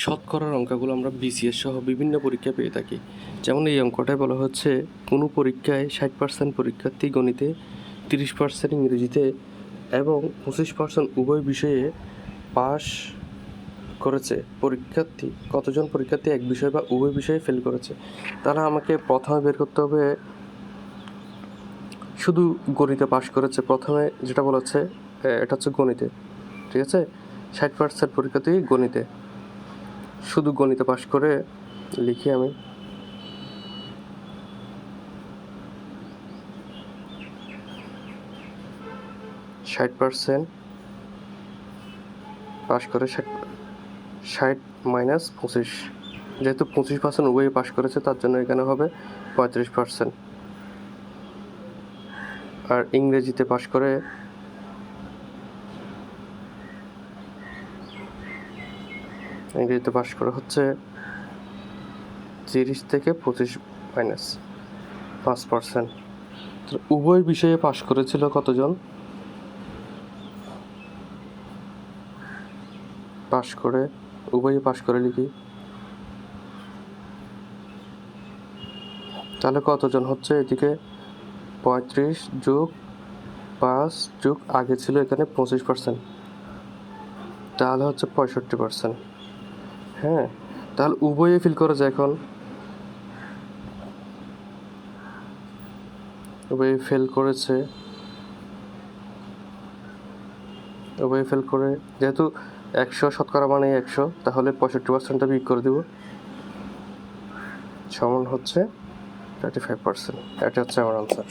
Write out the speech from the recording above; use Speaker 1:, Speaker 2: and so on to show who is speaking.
Speaker 1: শতকরার অঙ্কগুলো আমরা বিসিএস সহ বিভিন্ন পরীক্ষা পেয়ে থাকি। যেমন এই অঙ্কটায় বলা হচ্ছে, কোনো পরীক্ষায় ষাট পার্সেন্ট পরীক্ষার্থী গণিতে, তিরিশ পার্সেন্ট ইংরেজিতে এবং পঁচিশ পার্সেন্ট উভয় বিষয়ে পাস করেছে। পরীক্ষার্থী, কতজন পরীক্ষার্থী এক বিষয় বা উভয় বিষয়ে ফেল করেছে? তাহলে আমাকে প্রথমে বের করতে হবে, শুধু গণিতে পাশ করেছে। প্রথমে যেটা বলা হচ্ছে এটা হচ্ছে গণিতে, ঠিক আছে? ষাট পার্সেন্ট পরীক্ষার্থী গণিতে। শুধু গণিতে পাশ করে লিখি আমি। ষাট পার্সেন্ট পাশ করে ষাট ষাট মাইনাস পঁচিশ। যেহেতু পঁচিশ পার্সেন্ট উভয়ই পাশ করেছে, তার জন্য এখানে হবে পঁয়ত্রিশ পার্সেন্ট আর ইংরেজিতে পাশ করে ইংরেজিতে পাশ করা হচ্ছে তিরিশ থেকে পঁচিশ মাইনাস পাঁচ পার্সেন্ট উভয় বিষয়ে পাশ করেছিল কতজন? পাশ করে উভয়ে পাশ করে লিখি। তাহলে কতজন হচ্ছে? এদিকে পঁয়ত্রিশ যোগ পাঁচ যোগ আগে ছিল এখানে পঁচিশ পার্সেন্ট তাহলে হচ্ছে পঁয়ষট্টি পার্সেন্ট হ্যাঁ তাহলে উভয়ে ফিল করা যায় এখন। উভয়ে ফেল করেছে। উভয়ে ফেল করে, যেহেতু একশো শতকরা মানে একশো, তাহলে পঁয়ষট্টি পার্সেন্টটা বিক করে দেবো। সমান হচ্ছে থার্টি ফাইভ পার্সেন্ট এটা হচ্ছে আমার আনসার